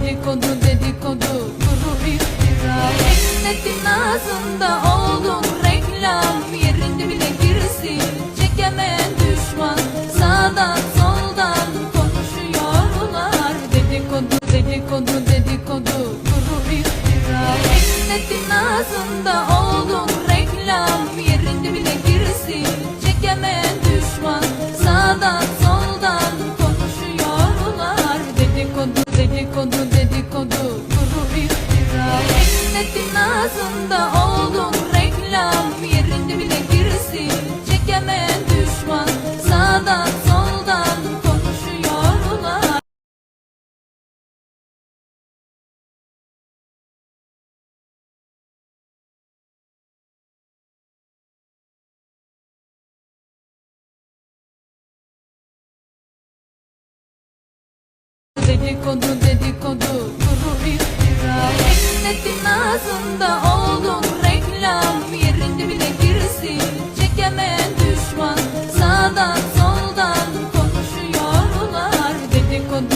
Dedikodu dedikodu kuru iftira Milletin ağzında oldum reklam Yerin dibine girsin çekemeyen düşman. Sağdan soldan konuşuyorlar. Dedikodu dedikodu dedikodu kuru iftira Milletin ağzında oldum Dedikodu dedikodu kuru iftira. Milletin ağzında oldum Dedikodu dedikodu kuru iftira Milletin ağzında